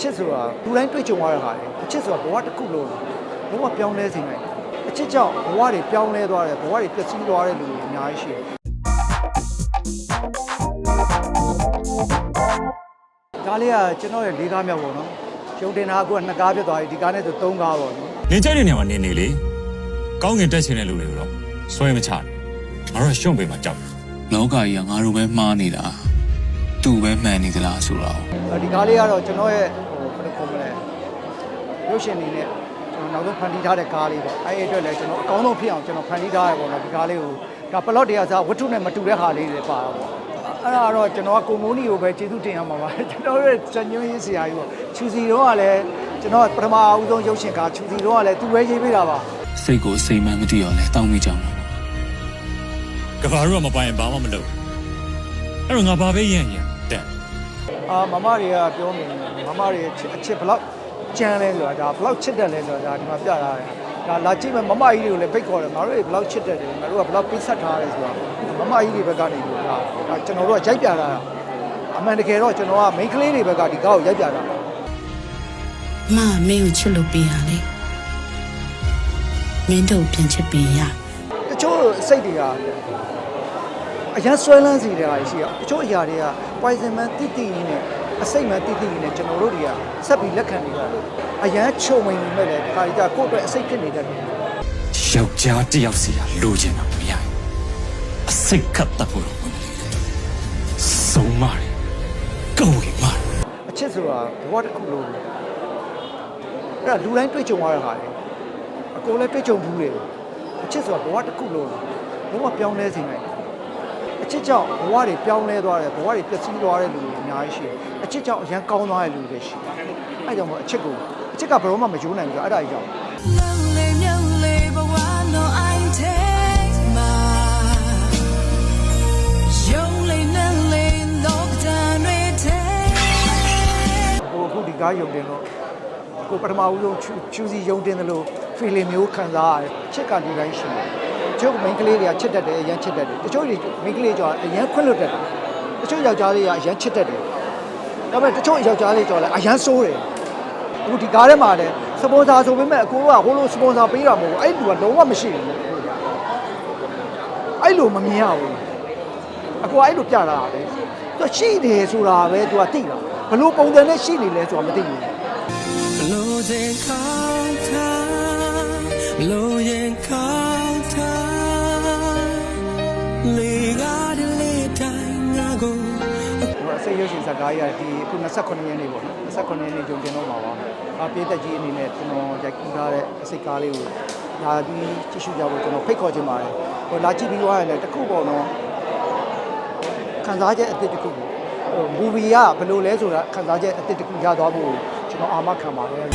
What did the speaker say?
ချစ်ဆိုတာလူတိုင်းတွေ့ကြုံရတဲ့ဟာလေအချစ်ဆိုတာဘဝတစ်ခုလုံးဘဝပြောင်းလဲစေနိုင်တယ်အချစ်ကြောင့်ဘဝတွေပြောင်းလဲသွားတယ်ဘဝတွေပျက်စီးသွားတဲ့လူတွေအများကြီးရှိတယ်ဒါလေးကကျွန်တော်ရဲ့လေးကားမြောက်ပေါ့နော်ကျုံတင်တာကနှစ်ကားဖြစ်သွားပြီဒီကားနဲ့ဆိုသုံးကားပေါ့နော်နင်ကြိုက်တဲ့နေရာမှာနေနေလေကောင်းငင်တက်ချင်တဲ့လူတွေကိုတော့ဆွဲမချနဲ့ငါတို့ကရှုံ့ပေးမှာကြောက်တယ်လောကကြီးကငါတို့ပဲမှားနေတာသူ့ပဲမှန်နေသလားဆိုတော့ဒီကားလေးကတော့ကျွန်တော်ရဲ့ဟိုဘယ်လိုခေါ်မလဲ ရုပ်ရှင်နေနဲ့ကျွန်တော်နောက်ဆုံးဖန်တီးထားတဲ့ကားလေးပေါ့အဲ့ဒီအတွက်လည်းကျွန်တော်အကောင်းဆုံးဖြစ်အောင်ကျွန်တော်ဖန်တီးထားရပေါ့နော်ဒီကားလေးကိုဒါ plot တွေကစားဝတ္ထုနဲ့မတူတဲ့ဟာလေးတွေပါတော့ပေါ့အဲ့ဒါကတော့ကျွန်တော်ကကိုမိုးနီကိုပဲကျေးဇူးတင်ရမှာပါကျွန်တော်ရဲ့ဇညွှန်းရေးဆရာကြီးပေါ့ချူစီတော့ကလည်းကျွန်တော်ပထမအဦးဆုံးရုပ်ရှင်ကားချူစီတော့ကလည်းသူပဲရေးပေးတာပါစိတ်ကိုစိတ်မှန်းမသိရောလဲတောင်းမိကြမှာကဘာတို့ကမပိုင်ရင်ဘာမှမလုပ်အဲ့တော့ငါဘာပဲရရင်တဲ့အာမမတွေကပြောနေတယ်မမတွေအချစ်အချစ်ဘလောက် ကြမ်းလဲဆိုတာဒါဘလောက်ချစ်တယ်လဲဆိုတာဒါဒီမှာပြထားတယ်ဒါလာကြည့်မယ်မမကြီးတွေကိုလည်းဖိတ်ခေါ်တယ်ငါတို့တွေဘလောက်ချစ်တယ်တယ်ငါတို့ကဘလောက်ပိတ်ဆက်ထားရဲဆိုတာမမကြီးတွေဘက်ကနေပြီးဒါဒါကျွန်တော်တို့ကရိုက်ပြတာအမှန်တကယ်တော့ကျွန်တော်က main ကလေးတွေဘက်ကဒီကားကိုရိုက်ပြတာမမင်းကိုချစ်လို့ပေးရလေမင်းတို့ပြန်ချစ်ပေးရတချို့စိတ်တွေကအရန်ဆွဲလန်းစီတဲ့ဟာရှိရတချို့အရာတွေက poison man တိတိရင်းနဲ့ အစိတ်မှန်တိတိရင်းနဲ့ကျွန်တော်တို့တွေကဆက်ပြီးလက်ခံနေရတယ်အရန်ချုံဝင်နေမဲ့လေဒီခါကြီးကကိုယ့်အတွက်အစိတ်ဖြစ်နေတတ်တယ်ယောက်ျားတစ်ယောက်စီကလိုချင်တာမရဘူးအစိတ်ခတ်တတ်ဖို့တော့မလို့စုံမာတယ်ကောင်းဝင်မာတယ်အချစ်ဆိုတာဘဝတစ်ခုလုံးအဲ့ဒါလူတိုင်းတွေ့ကြုံရတဲ့ဟာလေအကုန်လည်းတွေ့ကြုံဘူးလေအချစ်ဆိုတာဘဝတစ်ခုလုံးဘဝပြောင်းလဲစေနိုင်တယ်အ ချစ်ကြောင့်ဘဝတွေပြောင်းလဲသွားတယ်ဘဝတွေပျက်စီးသွားတဲ့လူတွေအများကြီးရှိတယ်အချစ်ကြောင့်အရန်ကောင်းသွားတဲ့လူတွေရှိတယ်အဲ့ကြောင့်မို့အချစ်ကိုအချစ်ကဘယ်တော့မှမယိုးနိုင်ဘူးဆိုအဲ့ဒါကြီးကြောင့် Lonely lonely but why no I take my Lonely lonely no time take ဟိုအခုဒီကားယုံတင်တော့ကိုပထမဦးဆုံးချူစီယုံတင်တယ်လို့ feeling မျိုးခံစားရတယ်ချစ်ကဒီတိုင်းရှိတယ်တ ချို့မိန်းကလေးတွေကချစ်တတ်တယ်အရန်ချစ်တတ်တယ်တချို့တွေမိန်းကလေးကြောအရန်ခွင့်လွတ်တတ်တယ်တချို့ယောက်ျားလေးကအရန်ချစ်တတ်တယ်ဒါပေမဲ့တချို့ယောက်ျားလေးကြောလည်းအရန်ဆိုးတယ်အခုဒီကားထဲမှာလည်းစပွန်ဆာဆိုပေမဲ့အကိုကဟိုလိုစပွန်ဆာပေးတာမဟုတ်ဘူးအဲ့လူကလုံးဝမရှိဘူးအဲ့လိုမမြင်ရဘူးအကိုကအဲ့လိုပြတာပဲသူရှိတယ်ဆိုတာပဲသူကသိတာဘလို့ပုံစံနဲ့ရှိနေလဲဆိုတာမသိဘူးလိုချင်ခေါင်းထားလိုရင်ခေါင်း ရုပ်ရှင်ဇာတ်ကားကြီးကဒီအခု28ရက်နေ့ပေါ့နော်28ရက်နေ့ကြုံတင်တော့မှာပါ။အပြေးသက်ကြီးအနေနဲ့ကျွန်တော်ရိုက်ကူးထားတဲ့အစိတ်ကားလေးကိုလာပြီးကြည့်ရှုကြဖို့ကျွန်တော်ဖိတ်ခေါ်ချင်ပါတယ်။ဟိုလာကြည့်ပြီးသွားရင်လည်းတစ်ခုပေါ့နော်ခံစားချက်အသစ်တစ်ခုပေါ့ဟိုမူဗီကဘယ်လိုလဲဆိုတာခံစားချက်အသစ်တစ်ခုရသွားဖို့ကျွန်တော်အာမခံပါတယ်။